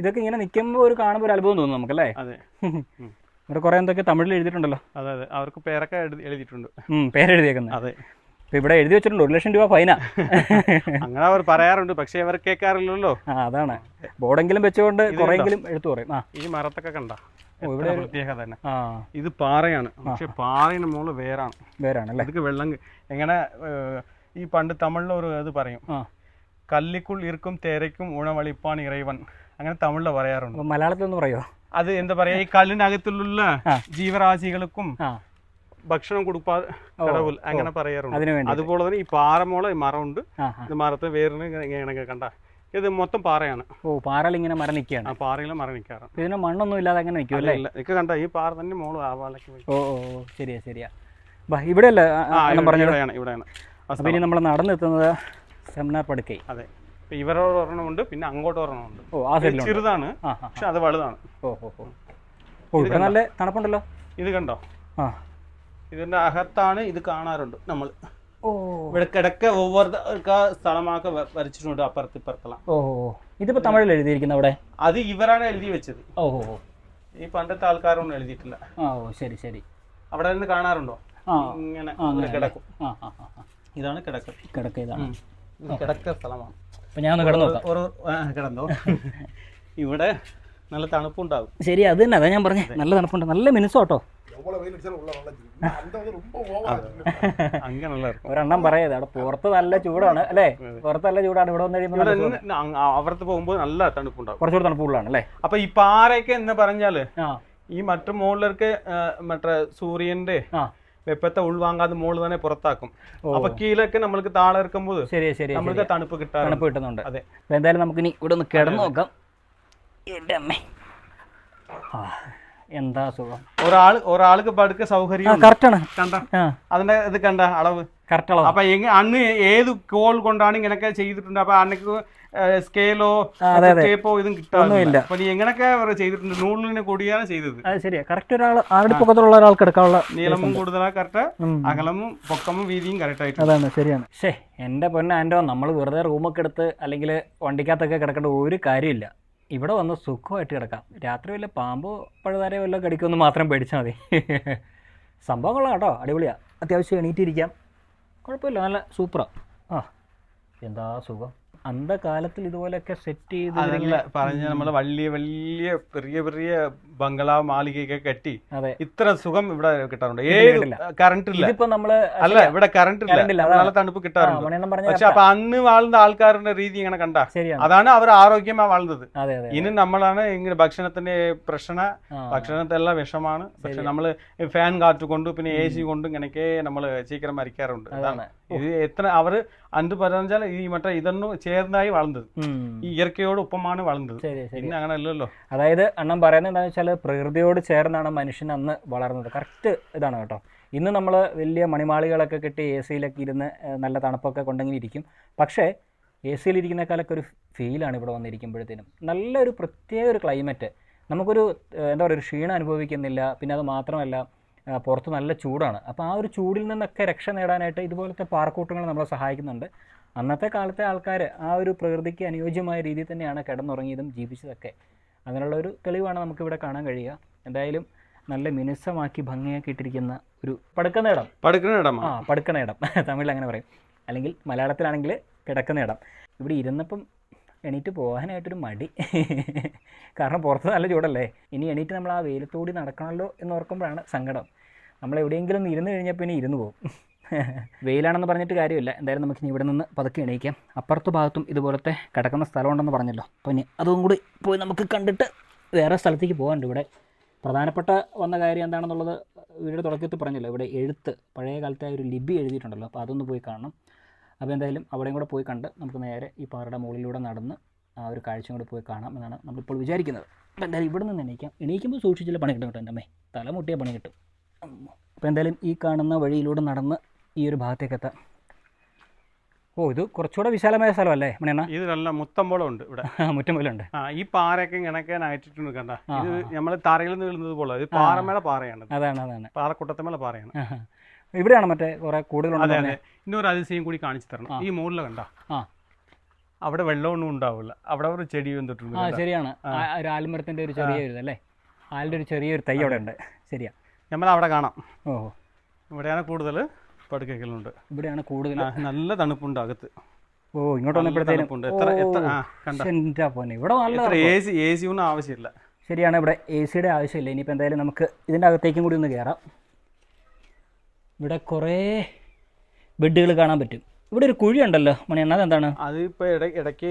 ഇതൊക്കെ ഇങ്ങനെ നിൽക്കുമ്പോൾ ഒരു കാണുമ്പോൾ ഒരു അത്ഭുതം തോന്നും നമുക്കല്ലേ? അതെ. [laughs] ഇവിടെ കുറേ എന്തൊക്കെ തമിഴിൽ എഴുതിയിട്ടുണ്ടല്ലോ. അതെ അതെ. അവർക്ക് പേരൊക്കെ എഴുതിയിട്ടുണ്ട്. പേരെഴുതിയേക്കുന്നത് അതെ. ഇപ്പൊ ഇവിടെ എഴുതി വെച്ചിട്ടുണ്ട്. ഒരു ലക്ഷം രൂപ ഫൈന. [laughs] അങ്ങനെ അവർ പറയാറുണ്ട്. പക്ഷെ അവർ കേൾക്കാറില്ലല്ലോ. അതാണ്. ബോർഡെങ്കിലും വെച്ചുകൊണ്ട് കുറെങ്കിലും എഴുത്തു പറയും. ആ. ഈ മരത്തൊക്കെ കണ്ട? ഇവിടെ പ്രത്യേകത തന്നെ. ഇത് പാറയാണ്. പക്ഷെ പാറയുടെ മുകളിൽ വേറാണ് വേറാണ് വേറാണല്ലേ ഇതൊക്കെ വെള്ളം എങ്ങനെ ഈ പണ്ട് തമിഴിൽ ഒരു ഇത് പറയും. ആ. കല്ലിക്കുൾ ഇർക്കും തേരയ്ക്കും ഉണവളിപ്പാൻ ഇറൈവൻ. അങ്ങനെ തമിഴിൽ പറയാറുണ്ട്. മലയാളത്തിൽ ഒന്ന് പറയോ? അത് എന്താ പറയാ ഈ കല്ലിനകത്തുള്ള. ജീവരാശികൾക്കും ഭക്ഷണം കൊടുപ്പാ കടവുൽ അങ്ങനെ പറയാറുണ്ട്. അതുപോലെ തന്നെ ഈ പാറമോള ഈ മരമുണ്ട്. ഇത് മരത്തെ വേറിന് ഇങ്ങനെ കണ്ട. ഇത് മൊത്തം പാറയാണ്. ഓ പാറയിൽ ഇങ്ങനെ മരം നിൽക്കുകയാണ്. ആ പാറയിലെ മരം നിൽക്കാറ്. ഇതിന് മണ്ണൊന്നും ഇല്ലാതെ അങ്ങനെ നിൽക്കും അല്ലേ? ഇതൊക്കെ കണ്ട ഈ പാറ തന്നെ മോൾ ആവാലൊക്കെ ഓ ഓ ശരിയാ ശരിയാ. ഇവിടെ- പറഞ്ഞത്? ഇവിടെയാണ് ഇവിടെയാണ്. അപ്പം ഇനി നമ്മൾ നടന്നെത്തുന്നത് സെമിനാർ പടുക്കൈ അതെ. ഇവരോട് ഒരെണ്ണമുണ്ട് പിന്നെ അങ്ങോട്ട് ഒരെണ്ണമുണ്ട് ഓ ആ ചെറുതാണ് പക്ഷെ അത് വലുതാണ്. ഓ ഓ ഓ ഓ ഇവിടെ നല്ല തണുപ്പുണ്ടല്ലോ? ഇത് കണ്ടോ? ആ. ഇതിന്റെ അകത്താണ് ഇത് കാണാറുണ്ട് നമ്മൾ ഇവിടെ കിടക്ക ഒവ്വൊരു സ്ഥലമാക്കെ വരച്ചിട്ടുണ്ട് അപ്പുറത്ത് ഇപ്പുറത്തെല്ലാം ഓ ഇതിപ്പോ തമിഴിൽ എഴുതിയിരിക്കുന്ന അവിടെ? അത് ഇവരാണ് എഴുതി വെച്ചത്. ഓ ഈ പണ്ടത്തെ ആൾക്കാരൊന്നും എഴുതിയിട്ടില്ല. ഓ ശരി ശരി. അവിടെ നിന്ന് കാണാറുണ്ടോ? ഇങ്ങനെ കിടക്കും. ഇതാണ് കിടക്ക. കിടക്ക ഇതാണ്. കിടക്ക സ്ഥലമാണ്. ഞാൻ ഇവിടെ നല്ല തണുപ്പുണ്ടാവും. ശരി അത് തന്നെ അതാ ഞാൻ പറഞ്ഞേ. നല്ല തണുപ്പുണ്ട്. നല്ല മിനുസോട്ടോ അങ്ങനെയുള്ള ഒരെണ്ണം പറയത് അവിടെ പുറത്ത് നല്ല ചൂടാണ് അല്ലേ? പുറത്ത് നല്ല ചൂടാണ്. ഇവിടെ വന്നു അവിടുത്തെ പോകുമ്പോൾ നല്ല തണുപ്പുണ്ടാവും. കുറച്ചുകൂടെ തണുപ്പുള്ളതാണ് അല്ലേ? അപ്പൊ ഈ പാറയൊക്കെ എന്ന് പറഞ്ഞാൽ ഈ മറ്റു മുകളിലൊക്കെ മറ്റേ സൂര്യന്റെ വെപ്പത്തെ ഉൾവാങ്ങാതെ മുകളിൽ തന്നെ പുറത്താക്കും. അപ്പൊ കീഴൊക്കെ നമ്മൾക്ക് താഴെ ഇറക്കുമ്പോൾ ശരി ശരി നമ്മൾക്ക് തണുപ്പ് കിട്ടാൻ തണുപ്പ് കിട്ടുന്നുണ്ട്. അതെ. എന്തായാലും നമുക്ക് ഇനി ഇവിടെ ഒന്ന് കിടന്നു നോക്കാം. എന്താ സുഖം? ഒരാൾ ഒരാൾക്ക് പടുക്ക സൗകര്യം കറക്റ്റാണ് കണ്ട? ആ. അതിന്റെ ഇത് കണ്ട അളവ്. കറക്റ്റ് അളവ്. അപ്പൊ അന്ന് ഏത് കോൾ കൊണ്ടാണ് ഇങ്ങനെയൊക്കെ ചെയ്തിട്ടുണ്ട്? അപ്പൊ അന്നക്ക് സ്കെയിലോ. ടേപ്പോ ഇതും. കിട്ടാറില്ല. അപ്പൊ നീ എങ്ങനെയൊക്കെ ചെയ്തിട്ടുണ്ട്? നൂലിനെ കൂടിയാണ് ചെയ്തത്. അത് ശരിയാ. കറക്റ്റ് ഒരാൾ ആരുടെ പൊക്കത്തുള്ള ഒരാൾക്ക് എടുക്കാനുള്ള നീളമും കൂടുതലാ കറക്റ്റ്. അകലമും പൊക്കമും വീതിയും കറക്റ്റ് ആയിട്ട് അതാണ് ശരിയാണ്. ശേ എന്റെ പൊന്നെ ആന്റോ നമ്മൾ വെറുതെ റൂമൊക്കെ എടുത്ത് അല്ലെങ്കിൽ വണ്ടിക്കകത്തൊക്കെ കിടക്കേണ്ട ഒരു കാര്യമില്ല. ഇവിടെ വന്ന് സുഖമായിട്ട് കിടക്കാം. രാത്രി വല്ല പാമ്പോ പഴുതാരോ വല്ല കടിക്കുമെന്ന് മാത്രം പേടിച്ചാൽ മതി. [laughs] സംഭവം കൊള്ളാം കേട്ടോ. അടിപൊളിയാ. അത്യാവശ്യം എണീറ്റിരിക്കാം. കുഴപ്പമില്ല. നല്ല സൂപ്പറാണ് ആ എന്താ സുഖം? അന്ധകാലത്തിൽ ഇതുപോലെയൊക്കെ സെറ്റ് ചെയ്ത് അതല്ല പറഞ്ഞ നമ്മൾ വലിയ വലിയ പെരിയ പെരിയ ബംഗ്ലാവ് മാളികയൊക്കെ കെട്ടി അതെ. ഇത്ര സുഖം ഇവിടെ കിട്ടാറുണ്ട്. ഏത്. കറണ്ട് ഇല്ല ഇപ്പൊ നമ്മൾ അല്ല ഇവിടെ കറണ്ട് ഇല്ല. നല്ല തണുപ്പ് കിട്ടാറുണ്ട്. പക്ഷെ അപ്പൊ അന്ന് വാഴുന്ന ആൾക്കാരുടെ രീതി ഇങ്ങനെ കണ്ട. അതാണ് അവർ ആരോഗ്യമാ വാഴുന്നത് ഇനി നമ്മളാണ് ഇങ്ങനെ ഭക്ഷണത്തിന്റെ പ്രശ്ന ഭക്ഷണത്തെല്ലാം വിഷമാണ്. പക്ഷെ നമ്മൾ ഫാൻ കാറ്റ് കൊണ്ട് പിന്നെ എ സി കൊണ്ട് ഇങ്ങനെയൊക്കെ നമ്മൾ ചീക്കരം മരിക്കാറുണ്ട് അതാണ്. ഇത് എത്ര അവർ അന്ന് പറഞ്ഞാൽ ഈ മറ്റേ ഇതൊന്നും ചേർന്നായി വളർന്നത്. ഈ ഇയർക്കയോട് ഒപ്പമാണ് വളർന്നത്. പിന്നെ അങ്ങനെ അല്ലല്ലോ അതായത് അണ്ണൻ പറയുന്നത് എന്താണെന്ന് വെച്ചാൽ പ്രകൃതിയോട് ചേർന്നാണ് മനുഷ്യൻ അന്ന് വളർന്നത്. കറക്റ്റ് ഇതാണ് കേട്ടോ. ഇന്ന് നമ്മൾ വലിയ മണിമാളികളൊക്കെ കെട്ടി എ സിയിലൊക്കെ ഇരുന്ന് നല്ല തണുപ്പൊക്കെ കൊണ്ടെങ്കിൽ ഇരിക്കും. പക്ഷേ എ സിയിലിരിക്കുന്നേക്കാളൊക്കെ ഒരു ഫീലാണ് ഇവിടെ വന്നിരിക്കുമ്പോഴത്തേനും. നല്ലൊരു പ്രത്യേക ഒരു ക്ലൈമറ്റ് നമുക്കൊരു എന്താ പറയുക ഒരു ക്ഷീണം അനുഭവിക്കുന്നില്ല. പിന്നെ അത് മാത്രമല്ല പുറത്ത് നല്ല ചൂടാണ്. അപ്പോൾ ആ ഒരു ചൂടിൽ നിന്നൊക്കെ രക്ഷ നേടാനായിട്ട് ഇതുപോലത്തെ പാറക്കൂട്ടങ്ങൾ നമ്മളെ സഹായിക്കുന്നുണ്ട്. അന്നത്തെ കാലത്തെ ആൾക്കാർ ആ ഒരു പ്രകൃതിക്ക് അനുയോജ്യമായ രീതിയിൽ തന്നെയാണ് കിടന്നുറങ്ങിയതും ജീവിച്ചതൊക്കെ. അങ്ങനെയുള്ള ഒരു തെളിവാണ് നമുക്കിവിടെ കാണാൻ കഴിയുക. എന്തായാലും നല്ല മിനുസമാക്കി ഭംഗിയാക്കി ഇട്ടിരിക്കുന്ന ഒരു പടുക്കുന്ന ഇടം പടുക്കുന്ന ഇടം ആ പടുക്കുന്ന ഇടം [laughs] തമിഴിൽ അങ്ങനെ പറയും. അല്ലെങ്കിൽ മലയാളത്തിലാണെങ്കിൽ കിടക്കുന്ന ഇടം ഇവിടെ ഇരുന്നപ്പം എണീറ്റ് പോകാനായിട്ടൊരു മടി. കാരണം പുറത്ത് നല്ല ചൂടല്ലേ? ഇനി എണീറ്റ് നമ്മൾ ആ വെയിലത്തോടി നടക്കണമല്ലോ എന്ന് ഓർക്കുമ്പോഴാണ് സങ്കടം. നമ്മൾ എവിടെയെങ്കിലും ഇരുന്ന് കഴിഞ്ഞാൽ പിന്നെ ഇരുന്ന് പോകും. വെയിലാണെന്ന് പറഞ്ഞിട്ട് കാര്യമില്ല. എന്തായാലും നമുക്ക് ഇനി ഇവിടെ നിന്ന് പതുക്കെ എണീക്കാം. അപ്പുറത്ത് ഭാഗത്തും ഇതുപോലത്തെ കിടക്കുന്ന സ്ഥലമുണ്ടെന്ന് പറഞ്ഞല്ലോ. അപ്പോൾ ഇനി അതും കൂടി പോയി നമുക്ക് കണ്ടിട്ട് വേറെ സ്ഥലത്തേക്ക് പോകാനുണ്ട് ഇവിടെ. പ്രധാനപ്പെട്ട വന്ന കാര്യം എന്താണെന്നുള്ളത് വീടിന്റെ തുടക്കത്തിൽ പറഞ്ഞല്ലോ. ഇവിടെ എഴുത്ത് പഴയ കാലത്തെ ഒരു ലിപി എഴുതിയിട്ടുണ്ടല്ലോ. അപ്പോൾ അതൊന്ന് പോയി കാണണം. അപ്പോൾ എന്തായാലും അവിടെയും കൂടെ പോയി കണ്ട് നമുക്ക് നേരെ ഈ പാറയുടെ മുകളിലൂടെ നടന്ന് ആ ഒരു കാഴ്ചയും കൂടെ പോയി കാണാം എന്നാണ് നമ്മളിപ്പോൾ വിചാരിക്കുന്നത്. അപ്പോൾ എന്തായാലും ഇവിടെ നിന്ന് എണീക്കാം. എണീക്കുമ്പോൾ സൂക്ഷിച്ചില്ല പണി കിട്ടും കേട്ടോ എന്റെ അമ്മേ തല മുട്ടിയ പണി കിട്ടും. അപ്പോൾ എന്തായാലും ഈ കാണുന്ന വഴിയിലൂടെ നടന്ന് ഈ ഒരു ഭാഗത്തേക്ക് എത്താം. ഓ ഇത് കുറച്ചുകൂടെ വിശാലമായ സ്ഥലമല്ലേ മണിയണ്ണ? ഇത് നല്ല മുത്തമ്പോളം ഉണ്ട് ഇവിടെ. മുറ്റം ഉണ്ട്. ആ ഈ പാറയൊക്കെ ഇണക്കാനായിട്ടിട്ടുണ്ട് കണ്ട. ഇത്. നമ്മൾ തറയിൽ നിന്ന് വീഴുന്നത് പോലെ ഇത് പാറമേലെ പാറയാണ്. അതാണ് അതാണ്. പാറക്കൂട്ടത്തമേള പാറയാണ്. ഇവിടെയാണ് മറ്റേ കുറേ പറഞ്ഞേ. ഇന്നൊരു അതിശയം കൂടി കാണിച്ചു തരണം. ഈ മുകളിൽ കണ്ട? ആ. അവിടെ വെള്ളമൊന്നും ഉണ്ടാവില്ല. അവിടെ ഒരു ചെടി വന്നിട്ടുണ്ട് ആ ശരിയാണ്. ഒരു ആൽമരത്തിന്റെ ഒരു ചെറിയ ഒരു ഇതല്ലേ ആലിന്റെ ഒരു ചെറിയൊരു തൈ അവിടെ ഉണ്ട്. ശരിയാ. നമ്മൾ അവിടെ കാണാം. ഓ ഇവിടെയാണ് കൂടുതൽ പടുക്കലുണ്ട് ഇവിടെയാണ് കൂടുതൽ നല്ല തണുപ്പുണ്ട് അകത്ത്. ഓ ഇങ്ങോട്ട് വന്നപ്പോഴത്തേക്കും ഇവിടെ നല്ല എ സി എ സി ഒന്നും ആവശ്യമില്ല. ശരിയാണ് ഇവിടെ എ സിയുടെ ആവശ്യമില്ല. ഇനിയിപ്പോൾ എന്തായാലും നമുക്ക് ഇതിന്റെ അകത്തേക്കും കൂടി ഒന്ന് കയറാം ഇവിടെ കുറേ ബെഡുകൾ കാണാൻ പറ്റും. ഇവിടെ ഒരു കുഴി ഉണ്ടല്ലോ മണിയണ്ണ അതെന്താണ്? അത് ഇപ്പൊ ഇടയ്ക്ക്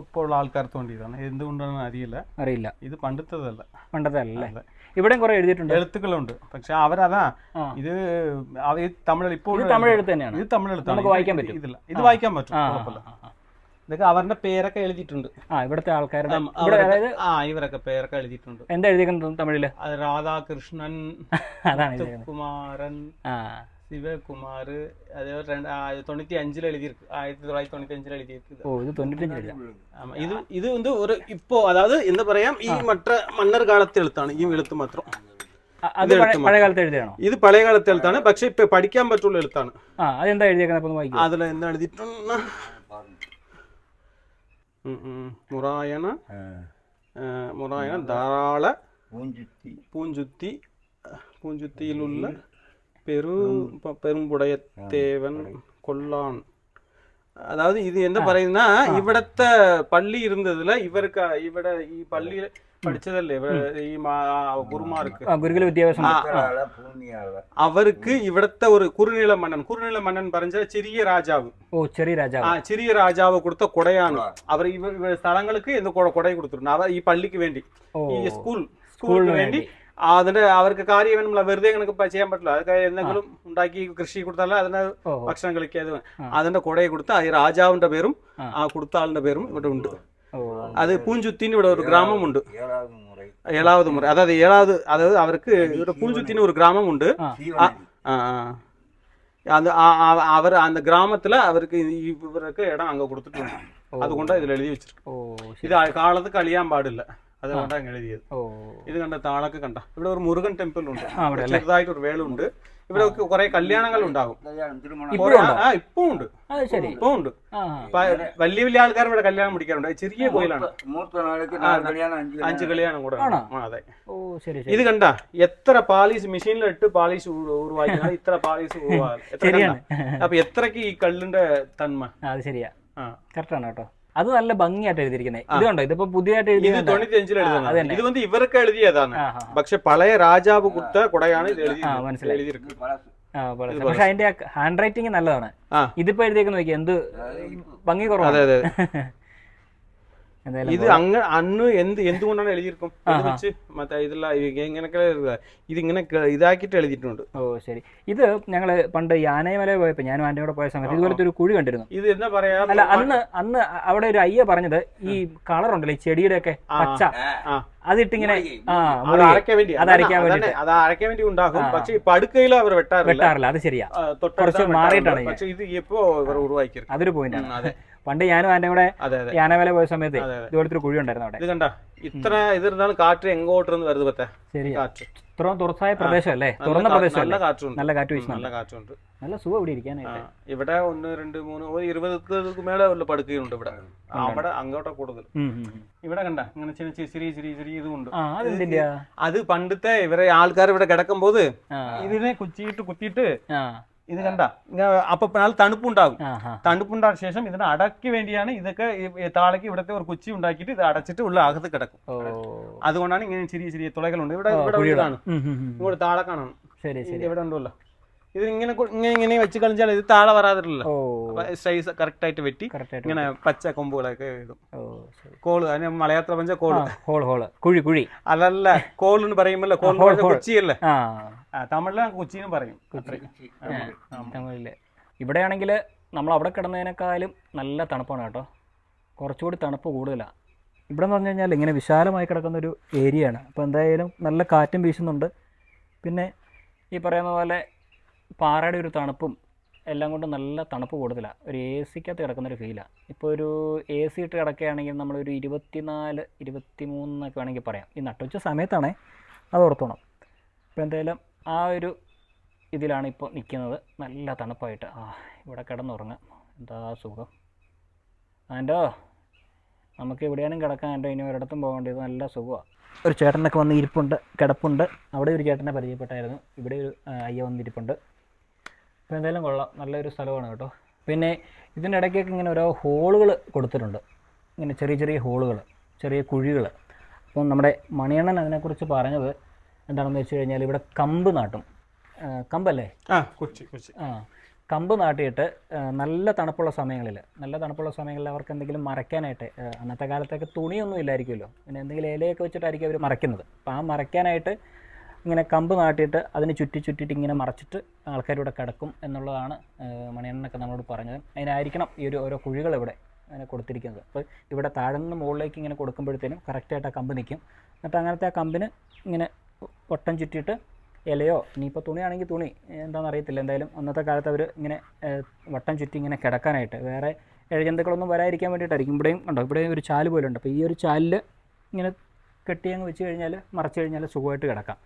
ഇപ്പൊ ഉള്ള ആൾക്കാർ തോണ്ടിയതാണ്. എന്തുകൊണ്ടാണ് അറിയില്ല. അറിയില്ല. ഇത് പണ്ടത്തതല്ല. പണ്ടത്തല്ല ഇവിടെ കുറെ എഴുതിയിട്ടുണ്ട്. എഴുത്തുകളുണ്ട്. പക്ഷെ അവരതാ ഇത് തമിഴ് ഇപ്പോൾ തമിഴ് എഴുത്ത് തന്നെയാണ്. ഇത് തമിഴ് എഴുത്താണ് നമുക്ക് വായിക്കാൻ പറ്റും. ഇതില്ല. ഇത് വായിക്കാൻ പറ്റും. കുഴപ്പമില്ല. ഇതൊക്കെ അവരുടെ പേരൊക്കെ എഴുതിയിട്ടുണ്ട്. ആ ഇവിടുത്തെ ആൾക്കാരുടെ അതായത് ആ ഇവരൊക്കെ പേരൊക്കെ എഴുതിയിട്ടുണ്ട്. എന്താ എഴുതിയിട്ടുണ്ട് തമിഴിൽ? രാധാകൃഷ്ണൻ [laughs] അതാണ് കുമാരൻ ശിവകുമാർ അതേപോലെ രണ്ട് തൊണ്ണൂറ്റി അഞ്ചിൽ എഴുതിയിருக்கு ആയിരത്തി തൊള്ളായിരത്തി തൊണ്ണൂറ്റി അഞ്ചിൽ എഴുതിയിருக்கு ഇത് ഇത് ഇത് എന്ത് ഒരു ഇപ്പോ അതായത് എന്താ പറയാം ഈ മറ്റ മണ്ണർ കാലത്തെ എഴുത്താണ് ഈ എഴുത്ത് മാത്രം. അത് പഴയ കാലത്ത് എഴുതിയാണോ ഇത് പഴയ കാലത്തെ എഴുത്താണ് പക്ഷെ ഇപ്പൊ പഠിക്കാൻ പറ്റുള്ള എഴുത്താണ്. അതിലെന്താ എഴുതിയേക്കുന്നത്? അതിൽ എഴുതിയിട്ടുണ്ട്? ഉം, ഉം. മുറായണ ആ, മുറായണ ധാരാള പൂഞ്ചുത്തി പൂഞ്ചുത്തി പൂഞ്ചുത്തിയിലുള്ള പെരു പ- പെരുമ്പുടയത്തേവൻ കൊള്ളാൻ അതായത് ഇത് എന്താ പറയുന്ന ഇവിടത്തെ പള്ളി ഇരുന്നതില് ഇവർക്ക് ഇവിടെ ഈ പള്ളിയിൽ പഠിച്ചതല്ലേ ഇവിടെ ഈ മാ- ഗുരുമാർക്ക് ആ ഗുരുകുല വിദ്യാഭ്യാസം ആ, ആള പൂന്നിയാള അവർക്ക് ഇവിടത്തെ ഒരു കുറുനീള മന്നൻ കുറുനീള മന്നൻ പറഞ്ഞ ചെറിയ രാജാവ് ഓ ചെറിയ രാജാവ് ആ ചെറിയ രാജാവ് കൊടുത്ത കൊടയാണ് അവർ ഇവ ഇവ സ്ഥലങ്ങൾക്ക് എന്ത് കൊട കൊട കൊടുത്തിട്ടുണ്ട് അവർ ഈ പള്ളിക്ക് വേണ്ടി ഓ ഈ സ്കൂൾ സ്കൂളിന് സ്കൂളിന് വേണ്ടി ആ, അതിന്റെ അവർക്ക് കാര്യം നമ്മളെ വെറുതെ കണക്ക് പ- ചെയ്യാൻ പറ്റില്ല. അതൊക്കെ എന്തെങ്കിലും ഉണ്ടാക്കി കൃഷി കൊടുത്താൽ അതിന് ഓ ഭക്ഷണം കളിക്കാതെ ആ. അതിന്റെ കൊടയെ കൊടുത്ത് ആ ഈ രാജാവിന്റെ പേരും ആ. ആ കൊടുത്ത ആളിന്റെ പേരും ഇവിടെ ഉണ്ട്. அது பூஞ்சுத்தின்னு ஒரு கிராமம் உண்டு. ஏழாவது முறை. அதாவது ஏழாவது அதாவது அவருக்கு பூஞ்சுத்தின்னு ஒரு கிராமம் உண்டு. அந்த அவர் அந்த கிராமத்துல அவருக்கு இவருக்கு இடம் அங்க கொடுத்துட்டு அது கொண்டா இதுல எழுதி வச்சிருக்கு. இது காலத்துக்கு அழியாம்பாடு இல்லை. അത് കണ്ടാ എഴുതിയത് ഇത് കണ്ട താളൊക്കെ കണ്ട ഇവിടെ ഒരു മുരുകൻ ടെമ്പിൾ ഉണ്ട്. ചെറുതായിട്ട് ഒരു വേളുണ്ട് ഇവിടെ കുറെ കല്യാണങ്ങൾ ഉണ്ടാകും ഇപ്പൊ ഉണ്ട്. ഇപ്പൊ ഉണ്ട്. വലിയ വലിയ ആൾക്കാരും ഇവിടെ കല്യാണം മുടിക്കാറുണ്ട് ചെറിയ കോയിലാണ്. അഞ്ച് കല്യാണം. കൂടെ അതെ. ഇത് കണ്ട എത്ര പാളീസ് മെഷീനിലിട്ട് പാളീസ് ഉരുവാക്കി ഇത്ര പാളീസ് ഉരുവാ അപ്പൊ എത്രക്ക് ഈ കള്ളിന്റെ തന്മ? അത് ശരിയാ. ആണ് കേട്ടോ. അത് നല്ല ഭംഗിയായിട്ട് എഴുതിയിരിക്കുന്നത് ഇത് കണ്ടോ? ഇതിപ്പോ പുതിയതായിട്ട് എഴുതി തൊണ്ണൂറ്റിയഞ്ചിൽ എഴുതുന്നത് ഇത് വന്ന് ഇവരൊക്കെ എഴുതിയതാണ്. പക്ഷെ പഴയ രാജാവ് കുട്ട കുടയാണ് ഇത് മനസ്സിലായി. പക്ഷെ അതിന്റെ ഹാൻഡ് റൈറ്റിംഗ് നല്ലതാണ്. ഇതിപ്പോ എഴുതിയേക്കുന്ന നോക്കി എന്ത് ഭംഗി കുറവാണ്. [laughs] ഇത് അങ്ങ് അന്ന് എന്ത് എന്തുകൊണ്ടാണ് എഴുതിയിരിക്കും? ഇത് വെച്ച് മറ്റേ ഇതിലുള്ള ഇങ്ങനെയൊക്കെ ഇത് ഇങ്ങനെ ഇതാക്കിയിട്ട് എഴുതിയിട്ടുണ്ട്. ഓ ശരി. ഇത് ഞങ്ങൾ പണ്ട് യാനയമല പോയപ്പോ ഞാനും ആന്റിയും കൂടെ പോയ സമയത്ത് ഇതുപോലത്തെ ഒരു കുഴി കണ്ടിരുന്നു. ഇത് എന്താ പറയാ? അല്ല അന്ന് അന്ന് അവിടെ ഒരു അയ്യ പറഞ്ഞത് ഈ കളർ ഉണ്ടല്ലോ ഈ ചെടിയുടെ ഒക്കെ പച്ച. ആ. അതിട്ടിങ്ങനെ അരയ്ക്കാൻ വേണ്ടി. അത് അരയ്ക്കാൻ വേണ്ടി ഉണ്ടാകും പക്ഷെ ഇപ്പൊ അടുക്കയിലും അവർ വെട്ടാറില്ല. വെട്ടാറില്ല അത് ശരിയാ. കുറച്ച്. മാറിയിട്ടാണ് പക്ഷെ ഇത് ഇപ്പോ ഇവർ ഉരുവാക്കിയിരിക്കും അതൊരു പോയിന്റ് ആണ്. അതെ. പണ്ട് ഞാനും ആന്റിയും കൂടെ അതെ പോയ സമയത്ത്. ഇതുപോലത്തെ കുഴി ഉണ്ടായിരുന്നു അവിടെ. ഇത് കണ്ട? ഇത്ര ഇത് കാറ്റ് എങ്ങോട്ടിരുന്ന് വരുന്നത് പറ്റേ ശരി കാറ്റ്. ഇത്രയും തുറസായ പ്രദേശം അല്ലേ തുറന്ന പ്രദേശമല്ല? പ്രദേശം നല്ല കാറ്റുണ്ട്. നല്ല കാറ്റ് ഉം, നല്ല കാറ്റുണ്ട്. നല്ല സുഖം ഇവിടെ ഇരിക്കാനായിട്ട്. ഇവിടെ ഒന്ന് രണ്ട് മൂന്ന് ഒരു ഇരുപത് മേലെ പടുക്കുകയുണ്ട് ഇവിടെ. അവിടെ അങ്ങോട്ടാ കൂടുതൽ. ഇവിടെ കണ്ട ഇങ്ങനെ ചിന്ന ചെറിയ ചെറിയ ചെറിയ ഇതുണ്ട് അത് പണ്ടത്തെ ഇവരെ ആൾക്കാർ ഇവിടെ കിടക്കുമ്പോൾ ഇതിനെ കുച്ചിയിട്ട് കുത്തിയിട്ട് ഇത് കണ്ട? അപ്പൊ നല്ല തണുപ്പുണ്ടാകും. തണുപ്പുണ്ടായ ശേഷം ഇതിനെ അടക്കി വേണ്ടിയാണ് ഇതൊക്കെ താളയ്ക്ക് ഇവിടുത്തെ ഒരു കുച്ചി ഉണ്ടാക്കിയിട്ട് ഇത് അടച്ചിട്ട് ഉള്ള അകത്ത് കിടക്കും. അതുകൊണ്ടാണ് ഇങ്ങനെ ചെറിയ ചെറിയ തുളകളുണ്ട്. ഇവിടെ ഇവിടെ ഉം. ഇങ്ങോട്ട് താള കാണണം. ശരി ശരി. ഇവിടെ ഉണ്ടല്ലോ. ഇത് ഇങ്ങനെ ഇങ്ങനെ ഇങ്ങനെ വെച്ച് കളിച്ചാൽ ഇത് താഴെ വരാതില്ല ഓ. സൈസ് കറക്റ്റ് ആയിട്ട് വെട്ടി ഇങ്ങനെ പച്ച കൊമ്പുകളൊക്കെ ഓ കോൾ അതിന് മലയാത്ര പഞ്ച കോൾ. Whole whole. കുഴി കുഴി. അതല്ല കോൾ എന്ന് പറയുമ്പോൾ കോൾ. കൊച്ചിയല്ലേ ആ കൊച്ചി തമിഴിൽ കൊച്ചിന്ന് പറയും. തമിഴിൽ. ഇവിടെയാണെങ്കിൽ നമ്മൾ അവിടെ കിടന്നതിനേക്കാളും നല്ല തണുപ്പാണ് കേട്ടോ. കുറച്ചുകൂടി തണുപ്പ് കൂടുതലാണ് ഇവിടെ എന്ന് പറഞ്ഞു കഴിഞ്ഞാൽ ഇങ്ങനെ വിശാലമായി കിടക്കുന്ന ഒരു ഏരിയയാണ്. അപ്പോൾ എന്തായാലും നല്ല കാറ്റും വീശുന്നുണ്ട്. പിന്നെ ഈ പറയുന്ന പോലെ പാറയുടെ ഒരു തണുപ്പും എല്ലാം കൊണ്ടും നല്ല തണുപ്പ് കൂടുതലാണ് ഒരു എ സിക്കകത്ത് കിടക്കുന്ന ഒരു ഫീലാണ് ഇപ്പോൾ ഒരു എ സി ഇട്ട് കിടക്കുകയാണെങ്കിൽ നമ്മളൊരു ഇരുപത്തിനാല് ഇരുപത്തി മൂന്നൊക്കെ വേണമെങ്കിൽ പറയാം. ഈ നട്ടുച്ച സമയത്താണ് അത് ഓർത്തോണം. ഇപ്പോൾ എന്തായാലും ആ ഒരു ഇതിലാണ് ഇപ്പോൾ നിൽക്കുന്നത് നല്ല തണുപ്പായിട്ട്. ആ ഇവിടെ കിടന്നുറങ്ങാം. എന്താ സുഖം? ആന്റോ നമുക്ക് എവിടെയാനും കിടക്കാൻ എന്റെ ഇനി ഒരിടത്തും പോകേണ്ടത് നല്ല സുഖമാണ് ഒരു ചേട്ടനൊക്കെ വന്ന് ഇരിപ്പുണ്ട് കിടപ്പുണ്ട്. അവിടെ ഒരു ചേട്ടനെ പരിചയപ്പെട്ടായിരുന്നു. ഇവിടെ ഒരു അയ്യ വന്നിരിപ്പുണ്ട്. അപ്പോൾ എന്തായാലും കൊള്ളാം. നല്ലൊരു സ്ഥലമാണ് കേട്ടോ. പിന്നെ ഇതിന്റെ ഇടയ്ക്കൊക്കെ ഇങ്ങനെ ഓരോ ഹോളുകൾ കൊടുത്തിട്ടുണ്ട്. ഇങ്ങനെ ചെറിയ ചെറിയ ഹോളുകൾ ചെറിയ കുഴികൾ അപ്പം നമ്മുടെ മണിയണ്ണൻ അതിനെക്കുറിച്ച് പറഞ്ഞത് എന്താണെന്ന് വെച്ച് കഴിഞ്ഞാൽ ഇവിടെ കമ്പ് നാട്ടും. കമ്പല്ലേ? ആ കൊച്ചി കൊച്ചി. ആ കമ്പ് നാട്ടിയിട്ട് നല്ല തണുപ്പുള്ള സമയങ്ങളിൽ നല്ല തണുപ്പുള്ള സമയങ്ങളിൽ അവർക്ക് എന്തെങ്കിലും മറയ്ക്കാനായിട്ട് അന്നത്തെ കാലത്തൊക്കെ തുണിയൊന്നും ഇല്ലായിരിക്കുമല്ലോ. പിന്നെ എന്തെങ്കിലും ഇലയൊക്കെ വെച്ചിട്ടായിരിക്കും അവർ മറയ്ക്കുന്നത്. അപ്പോൾ ആ മറയ്ക്കാനായിട്ട് ഇങ്ങനെ കമ്പ് നാട്ടിയിട്ട് അതിന് ചുറ്റി ചുറ്റിയിട്ട് ഇങ്ങനെ മറച്ചിട്ട് ആൾക്കാരിവിടെ കിടക്കും എന്നുള്ളതാണ് മണിയണ്ണനൊക്കെ നമ്മളോട് പറഞ്ഞത്. അതിനായിരിക്കണം ഈ ഒരു ഓരോ കുഴികൾ ഇവിടെ അങ്ങനെ കൊടുത്തിരിക്കുന്നത്. അപ്പോൾ ഇവിടെ താഴെ നിന്ന് മുകളിലേക്ക് ഇങ്ങനെ കൊടുക്കുമ്പോഴത്തേനും കറക്റ്റായിട്ട് ആ കമ്പ് നിൽക്കും എന്നിട്ട് അങ്ങനത്തെ ആ കമ്പിന് ഇങ്ങനെ വട്ടം ചുറ്റിയിട്ട് ഇലയോ ഇനിയിപ്പോൾ തുണിയാണെങ്കിൽ തുണി എന്താണെന്ന് അറിയത്തില്ല. എന്തായാലും അന്നത്തെ കാലത്ത് അവർ ഇങ്ങനെ വട്ടം ചുറ്റി ഇങ്ങനെ കിടക്കാനായിട്ട് വേറെ ഇഴജന്തുക്കളൊന്നും വരാതിരിക്കാൻ വേണ്ടിയിട്ടായിരിക്കും. ഇവിടെയും ഉണ്ടോ ഇവിടെയും ഒരു ചാൽ പോലെ ഉണ്ട് അപ്പോൾ ഈ ഒരു ചാലിൽ ഇങ്ങനെ കെട്ടി അങ്ങ് വെച്ച് കഴിഞ്ഞാൽ മറച്ചു കഴിഞ്ഞാൽ സുഖമായിട്ട് കിടക്കാം.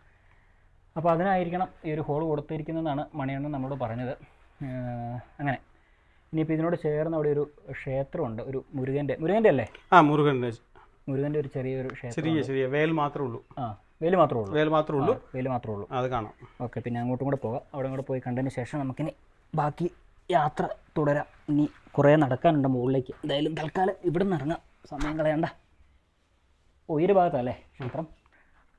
അപ്പോൾ അതിനായിരിക്കണം ഈ ഒരു ഹോൾ കൊടുത്തിരിക്കുന്നതെന്നാണ് മണിയണ്ണൻ നമ്മളോട് പറഞ്ഞത്. അങ്ങനെ. ഇനിയിപ്പോൾ ഇതിനോട് ചേർന്ന് അവിടെ ഒരു ക്ഷേത്രമുണ്ട്. ഒരു മുരുകന്റെ മുരുകന്റെ അല്ലേ? ആ മുരുകന്റെ മുരുകന്റെ ഒരു ചെറിയൊരു ക്ഷേത്രം ചെറിയ ചെറിയ. വേൽ മാത്രമേ ഉള്ളൂ. ആ വേൽ മാത്രമേ ഉള്ളൂ. വേൽ മാത്രമേ ഉള്ളൂ. വേൽ മാത്രമേ ഉള്ളൂ. അത് കാണാം. ഓക്കെ പിന്നെ അങ്ങോട്ടും കൂടെ പോകാം. അവിടെ കൂടെ പോയി കണ്ടതിന് ശേഷം നമുക്കിനി ബാക്കി യാത്ര തുടരാം. ഇനി കുറേ നടക്കാനുണ്ട് മുകളിലേക്ക്. എന്തായാലും തൽക്കാലം ഇവിടെ നിന്ന് ഇറങ്ങാം. സമയം കളയണ്ട. ഓ ഈ ഒരു ഭാഗത്തല്ലേ ക്ഷേത്രം?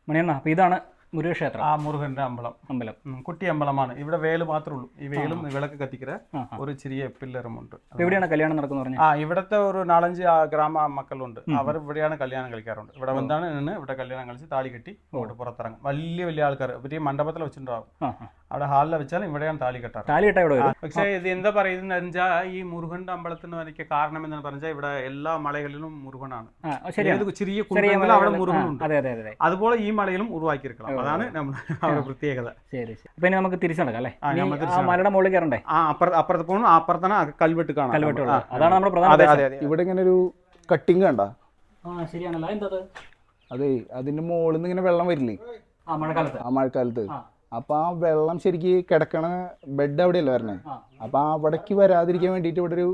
മണിയണ്ണ അപ്പോൾ ഇതാണ് മുരുകക്ഷേത്രം. ആ മുരുകന്റെ അമ്പലം. അമ്പലം. കുട്ടി അമ്പലമാണ്. ഇവിടെ വേൽ മാത്രമേ ഉള്ളൂ. ഈ വേലും വിളക്ക് കത്തിക്കുന്ന ഒരു ചെറിയ പില്ലറുമുണ്ട്. എവിടെയാണ് കല്യാണം നടക്കുന്നത് പറഞ്ഞു? ആ ഇവിടത്തെ ഒരു നാലഞ്ച് ഗ്രാമ മക്കളുണ്ട്. അവർ ഇവിടെയാണ് കല്യാണം കളിക്കാറുണ്ട് ഇവിടെ വന്നാണ് നിന്ന് ഇവിടെ കല്യാണം കളിച്ച് താളി കെട്ടി ഇവിടെ പുറത്തിറങ്ങും. വലിയ വലിയ ആൾക്കാർ. ഇവർ മണ്ഡപത്തിൽ വെച്ചിട്ടുണ്ടാവും. അവിടെ ഹാളിൽ വെച്ചാൽ ഇവിടെയാണ് താലി കെട്ടാറ്. താലി കെട്ടാ ഇവിടെ പക്ഷേ ഇത് എന്താ പറയുന്നത് വെച്ചാൽ ഈ മുരുകന്റെ അമ്പലത്തിന് വരയ്ക്ക് കാരണം എന്ന് പറഞ്ഞാൽ ഇവിടെ എല്ലാ മലകളിലും മുരുകനാണ്. ചെറിയ കുഞ്ഞുങ്ങളിൽ അവിടെ മുരുകനുണ്ട്. അതുപോലെ ഈ മലയിലും ഉരുവാക്കിയിരിക്കണം അതാണ് നമ്മുടെ അവരുടെ പ്രത്യേകത. ശരി ശരി. അപ്പൊ ഇനി നമുക്ക് തിരിച്ചു നടക്കാം അല്ലേ നമ്മൾ മലയുടെ മുകളിൽ കയറണ്ടേ ആ അപ്പുറത്ത് അപ്പുറത്ത് പോകണം അപ്പുറത്താണ് കൽവെട്ട് കാണാം. കൽവെട്ട് അതാണ് നമ്മുടെ പ്രധാന ഇവിടെ ഇങ്ങനെ ഒരു കട്ടിങ് കണ്ട? ആ ശരിയാണല്ലോ. എന്താ അത്? അതെ അതിന്റെ മുകളിൽ നിന്ന് ഇങ്ങനെ വെള്ളം വരില്ലേ? ആ മഴക്കാലത്ത്. ആ മഴക്കാലത്ത്. അപ്പൊ ആ വെള്ളം ശരിക്ക് കിടക്കണ ബെഡ് അവിടെയല്ലേ വരണേ. അപ്പൊ ആ അവിടേക്ക് വരാതിരിക്കാൻ വേണ്ടിയിട്ട് ഇവിടെ ഒരു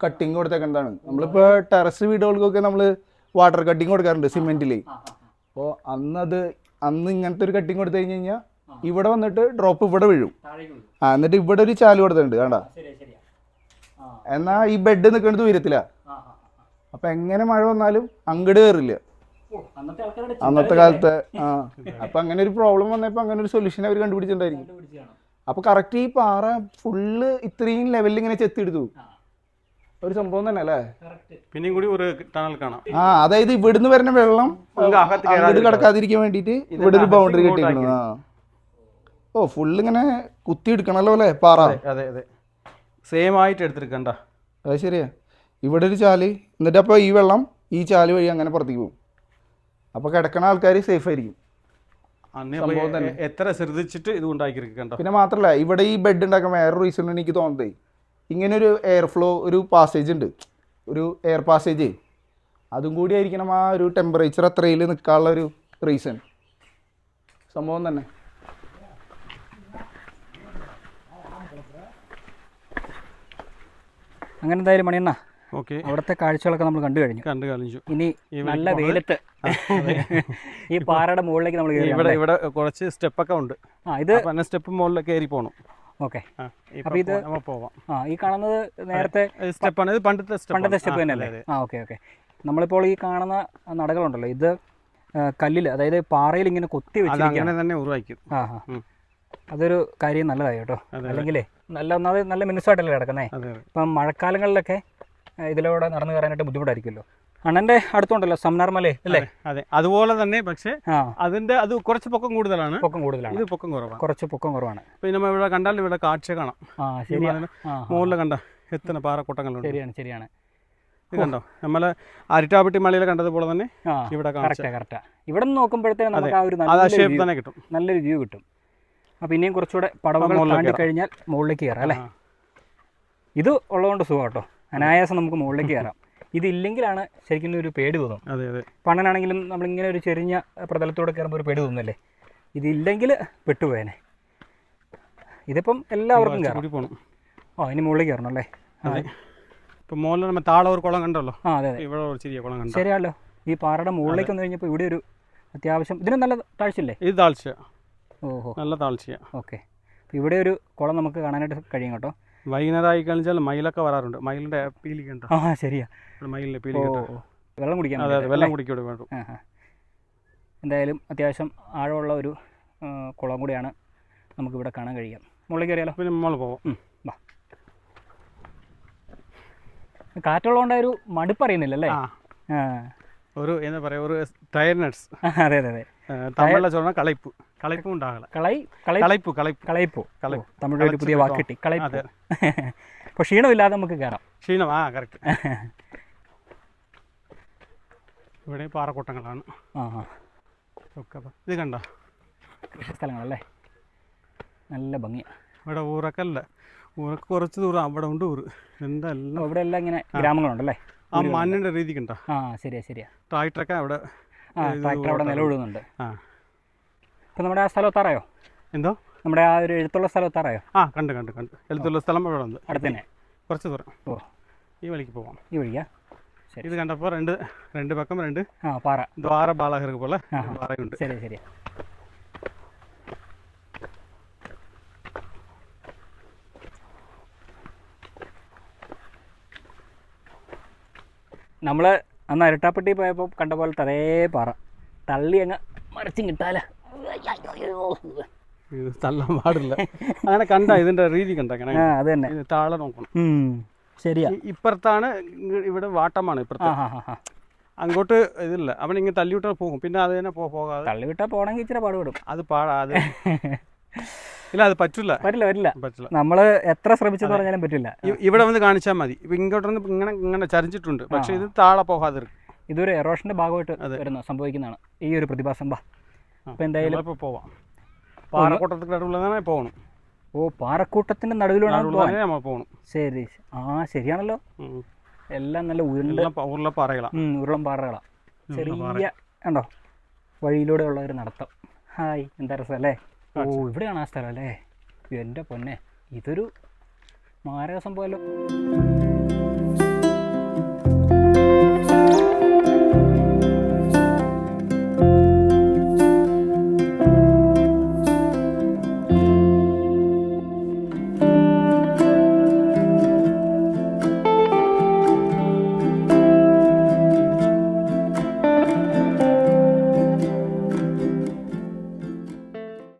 കട്ടിങ് കൊടുത്തേക്കുന്നതാണ് നമ്മളിപ്പോ ടെറസ് വീടുകൾക്കൊക്കെ നമ്മൾ വാട്ടർ കട്ടിങ് കൊടുക്കാറുണ്ട് സിമെന്റിൽ അപ്പോൾ അന്നത് അന്ന് ഇങ്ങനത്തെ ഒരു കട്ടിങ് കൊടുത്തു കഴിഞ്ഞ് കഴിഞ്ഞാൽ ഇവിടെ വന്നിട്ട് ഡ്രോപ്പ് ഇവിടെ വീഴും. ആ എന്നിട്ട് ഇവിടെ ഒരു ചാൽ കൊടുത്തിട്ടുണ്ട് കണ്ട? എന്നാ ഈ ബെഡ് നിൽക്കുന്നത് ഉയരത്തില്ല. അപ്പൊ എങ്ങനെ മഴ വന്നാലും അങ്ങട് കയറില്ല അന്നത്തെ കാലത്തെ ആ. അപ്പൊ അങ്ങനെ ഒരു പ്രോബ്ലം വന്നപ്പോ അങ്ങനെ ഒരു സൊല്യൂഷൻ അവർ കണ്ടുപിടിച്ചിട്ടുണ്ടായിരിക്കും. അപ്പൊ കറക്റ്റ് ഈ പാറ ഫുള്ള് ഇത്രയും ലെവലിൽ ഇങ്ങനെ ചെത്തിയെടുത്തു. ഒരു സംഭവം തന്നെ അല്ലേ? പിന്നെ പിന്നെയും കൂടി ഒരു ടണൽ കാണാം. ആ അതായത് ഇവിടുന്ന് വരുന്ന വെള്ളം അങ്ങോട്ട്. കിടക്കാതിരിക്കാൻ വേണ്ടിയിട്ട് ഇവിടെ ഒരു ബൗണ്ടറി കെട്ടിയിരിക്കണം ആ. ഓ ഫുള്ള് ഇങ്ങനെ കുത്തി എടുക്കണല്ലോ അല്ലേ? പാറ. അതെ അതെ സെയിം ആയിട്ട് എടുത്തിരിക്കണ്ട. അത് ശരിയാ. ഇവിടെ ഒരു ചാൽ എന്നിട്ട് അപ്പോൾ ഈ വെള്ളം ഈ ചാൽ വഴി അങ്ങനെ പുറത്തേക്ക് പോകും. അപ്പോൾ കിടക്കണ ആൾക്കാർ സേഫ് ആയിരിക്കും. എത്ര ശ്രദ്ധിച്ചിട്ട് ഇത് ഉണ്ടാക്കിയിരിക്കണ്ട പിന്നെ മാത്രല്ല ഇവിടെ ഈ ബെഡ് ഉണ്ടാക്കാൻ വേറെ റീസൺ എനിക്ക് തോന്നുന്നത്. ഇങ്ങനെ ഒരു എയർ ഫ്ലോ ഒരു പാസേജ് ഉണ്ട്. ഒരു എയർ പാസേജ് അതും കൂടി ആയിരിക്കണം ആ ഒരു ടെമ്പറേച്ചർ അത്രയിൽ നിൽക്കാനുള്ള ഒരു റീസൺ സംഭവം തന്നെ. അങ്ങനെ എന്തായാലും മണിയണ്ണ ഓക്കെ. അവിടുത്തെ കാഴ്ചകളൊക്കെ നമ്മൾ കണ്ടു കഴിഞ്ഞു. കണ്ടു കഴിഞ്ഞു. ഇനി നല്ല? വെയിലത്ത് ഈ പാറയുടെ മുകളിലേക്ക് നമ്മൾ ഇവിടെ ഇവിടെ കുറച്ച് സ്റ്റെപ്പൊക്കെ ഉണ്ട്. ആ ഇത് സ്റ്റെപ്പ് മുകളിൽ കയറി പോകണം ഓക്കെ. അപ്പൊ ഇത് ആ ഈ കാണുന്നത് നേരത്തെ സ്റ്റെപ്പാണ്. ഇത് പണ്ടത്തെ സ്റ്റെപ്പ് പണ്ടത്തെ സ്റ്റെപ്പ് തന്നെയല്ലേ? ആ ഓക്കെ ഓക്കെ. നമ്മളിപ്പോൾ ഈ കാണുന്ന നടകളുണ്ടല്ലോ ഇത് കല്ലിൽ അതായത് പാറയിൽ ഇങ്ങനെ കൊത്തി വെച്ചിരിക്കുകയാണ്. തന്നെ ഉരുവാക്കും ആ ആ. അതൊരു കാര്യം നല്ലതായി കേട്ടോ. അല്ലെങ്കിലേ നല്ല ഒന്നാമത് നല്ല മിനുസമായിട്ടല്ലേ കിടക്കുന്നേ ഇപ്പം മഴക്കാലങ്ങളിലൊക്കെ ഇതിലൂടെ നടന്നു കയറാനായിട്ട് ബുദ്ധിമുട്ടായിരിക്കുമല്ലോ. അണ്ണന്റെ അടുത്തുണ്ടല്ലോ മലേ അല്ലേ? അതെ അതുപോലെ തന്നെ പക്ഷേ അതിന്റെ അത് കുറച്ച് പൊക്കം കൂടുതലാണ്. പൊക്കം കൂടുതലാണ്. ഇത് പൊക്കം കുറവാണ്. കുറച്ച് പൊക്കം കുറവാണ്. പിന്നെ നമ്മൾ ഇവിടെ കണ്ടാൽ ഇവിടെ കാഴ്ച കാണാം. ആ ശരിയാണ് മുകളിൽ കണ്ട എത്ര പാറക്കൂട്ടങ്ങളുണ്ട്. ശരിയാണ് ശരിയാണ്. ഇത് കണ്ടോ? നമ്മളെ അരിട്ടാപട്ടി മലയിൽ കണ്ടതുപോലെ തന്നെ ഇവിടെ കറക്റ്റാ കറക്റ്റാ ഇവിടെ നിന്ന് നോക്കുമ്പോഴത്തേനും നമുക്ക് ആ ഒരു ഷേപ്പ് തന്നെ കിട്ടും. നല്ലൊരു വ്യൂ കിട്ടും. അപ്പൊ ഇനിയും കുറച്ചുകൂടെ പടവുകൾ താണ്ടി കഴിഞ്ഞാൽ മുകളിലേക്ക് കയറാം അല്ലേ? ഇത് ഉള്ളതുകൊണ്ട് സുഖം കേട്ടോ. അനായാസം നമുക്ക് മുകളിലേക്ക് കയറാം. ഇതില്ലെങ്കിലാണ് ശരിക്കും ഒരു പേടി തോന്നും. അതെ അതെ. പണനാണെങ്കിലും നമ്മളിങ്ങനെ ഒരു ചെറിഞ്ഞ പ്രതലത്തോടെ കയറുമ്പോൾ ഒരു പേടി തോന്നുന്നല്ലേ? ഇതില്ലെങ്കിൽ പെട്ടുപോയേനെ. ഇതിപ്പം എല്ലാവർക്കും കയറും ഓ ഇനി മുകളിൽ കയറണം അല്ലേ? അതെ. ഇപ്പൊ മുകളിൽ നമ്മൾ താഴെ ഒരു കുളം കണ്ടല്ലോ? ആ അതെ ഇവിടെ ചെറിയ കുളം കണ്ട? ശരിയാണല്ലോ. ഈ പാറയുടെ മുകളിലേക്ക് വന്നു കഴിഞ്ഞപ്പോൾ ഇവിടെ ഒരു അത്യാവശ്യം ഇതിന് നല്ല താഴ്ചയില്ലേ? ഇത് താഴ്ച ഓഹോ. നല്ല താഴ്ചയാണ് ഓക്കെ. ഇവിടെ ഒരു കുളം നമുക്ക് കാണാനായിട്ട് കഴിയും കേട്ടോ. വൈകുന്നേരം ആയി കഴിഞ്ഞാൽ മയിലൊക്കെ വരാറുണ്ട്. മയിലിന്റെ പീലി കണ്ടോ ആ ശരിയാ. മയിലിന്റെ പീലി വെള്ളം കുടിക്കാൻ അതെ അതെ വെള്ളം കുടിക്കൂടെ വേണ്ടു. എന്തായാലും അത്യാവശ്യം ആഴമുള്ള ഒരു കുളം കൂടിയാണ് നമുക്കിവിടെ കാണാൻ കഴിയുക. മുകളിൽ കയറിയാലോ? പിന്നെ നമ്മൾ പോവാം. വാ. കാറ്റുള്ളതുകൊണ്ട് ഒരു മടുപ്പറിയുന്നില്ല അല്ലേ ആ. ആ. ഒരു എന്താ പറയാ ഒരു ടയർനെസ്. അതെ അതെ അതെ. തമിഴിലെ ചൊല്ലുന്ന കളയിപ്പ് കളയിപ്പും ഉണ്ടാകല. കളൈ കളൈ കളയിപ്പ് കളയിപ്പ് കളയിപ്പോ തമിഴ് ഒരു പുതിയ വാക്ക് കിട്ടി കളയിപ്പോ. [laughs] അപ്പോൾ ക്ഷീണമില്ലാതെ നമുക്ക് കയറാം ക്ഷീണം ആ കറക്റ്റ് [laughs] ഇവിടെ പാറക്കൂട്ടങ്ങളാണ്. ആ ആ ഇത് കണ്ട? കൃഷി സ്ഥലങ്ങളല്ലേ നല്ല ഭംഗിയാണ് ഇവിടെ ഊറക്കല്ല. ഊറക്ക് കുറച്ച് ദൂരം അവിടെ ഉണ്ട് ഊറ്. എന്തെല്ലാം ഇവിടെ എല്ലാം ഇങ്ങനെ ഗ്രാമങ്ങളുണ്ടല്ലേ? ആ മണ്ണിന്റെ രീതി കണ്ടോ? ആ ശരിയാ ശരിയാ. ട്രാക്ടറൊക്കെ അവിടെ ട്രാക്ടർ അവിടെ. നിലവിടുന്നുണ്ട്. ഇപ്പം നമ്മുടെ ആ സ്ഥലം എത്താറായോ? എന്തോ? നമ്മുടെ ആ ഒരു എഴുത്തുള്ള സ്ഥലം എത്താറായോ? ആ കണ്ട് കണ്ട് കണ്ട്. എഴുത്തുള്ള സ്ഥലം ഇവിടെ ഉണ്ട്. അടുത്തന്നെ. കുറച്ച് ദൂരം. ഓ. ഈ വഴിക്ക് പോവാം. ഈ വഴിയാ? ശരി. ഇത് കണ്ടപ്പോൾ രണ്ട് രണ്ട് പക്കം രണ്ട് ആ പാറ. ദ്വാര ബാലകർക്ക് പോലെ പാറയുണ്ട് ശരി ശരി. നമ്മൾ അന്ന് അരട്ടാപ്പെട്ടി പോയപ്പോൾ കണ്ട പോലെ തലേ പാറ. തള്ളി അങ്ങ് മറിച്ചും കിട്ടാല. തള്ളാൻ പാടില്ല. അങ്ങനെ കണ്ട ഇതിന്റെ രീതി കണ്ട ആ അത് തന്നെ. താളെ നോക്കണം. ശരിയാ. ഇപ്പുറത്താണ് ഇവിടെ വാട്ടമാണ് ഇപ്പുറത്ത്. അങ്ങോട്ട് ഇതില്ല. അവൻ ഇങ്ങനെ തള്ളിവിട്ടാൽ പോകും. പിന്നെ അത് തന്നെ പോകാതെ തള്ളിവിട്ടാൽ പോകണമെങ്കിൽ ഇച്ചിരി പാടുപെടും. അത് പാടാ അത് [laughs] ഇല്ല അത് പറ്റില്ല. പറ്റില്ല പറ്റില്ല. പറ്റില്ല. നമ്മൾ എത്ര ശ്രമിച്ചെന്ന് പറഞ്ഞാലും പറ്റില്ല. ഇവിടെ വന്ന് കാണിച്ചാൽ മതി. ഇങ്ങോട്ടൊന്ന് ഇങ്ങോട്ട് ഇങ്ങനെ ഇങ്ങനെ ചരിഞ്ഞിട്ടുണ്ട്. പക്ഷേ ഇത് താഴെ പോകാതെ ഇതൊരു എറോഷന്റെ ഭാഗമായിട്ട്. വരുന്ന സംഭവിക്കുന്നതാണ്. ഈ ഒരു പ്രതിഭാസം. ബാ. അപ്പോൾ എന്തായാലും പോവാം. പാറക്കൂട്ടത്തിന്റെ നടുവിലാണ് പോകണം ഓ പാറക്കൂട്ടത്തിന്റെ നടുവിലാണ് പോകണം ശരി ആ ശരിയാണല്ലോ. എല്ലാം നല്ല ഉരുള പാറകളാണ് ഉം, ഉരുളം പാറകളാണ് ചെറിയ ഉണ്ടോ വഴിയിലൂടെ ഉള്ള ഒരു നടത്തം. ഹായ് എന്താ രസം അല്ലേ? ഓ ഇവിടെയാണ് ആ സ്ഥലം അല്ലേ? എന്റെ പൊന്നെ ഇതൊരു മാരകസം സംഭവമല്ലോ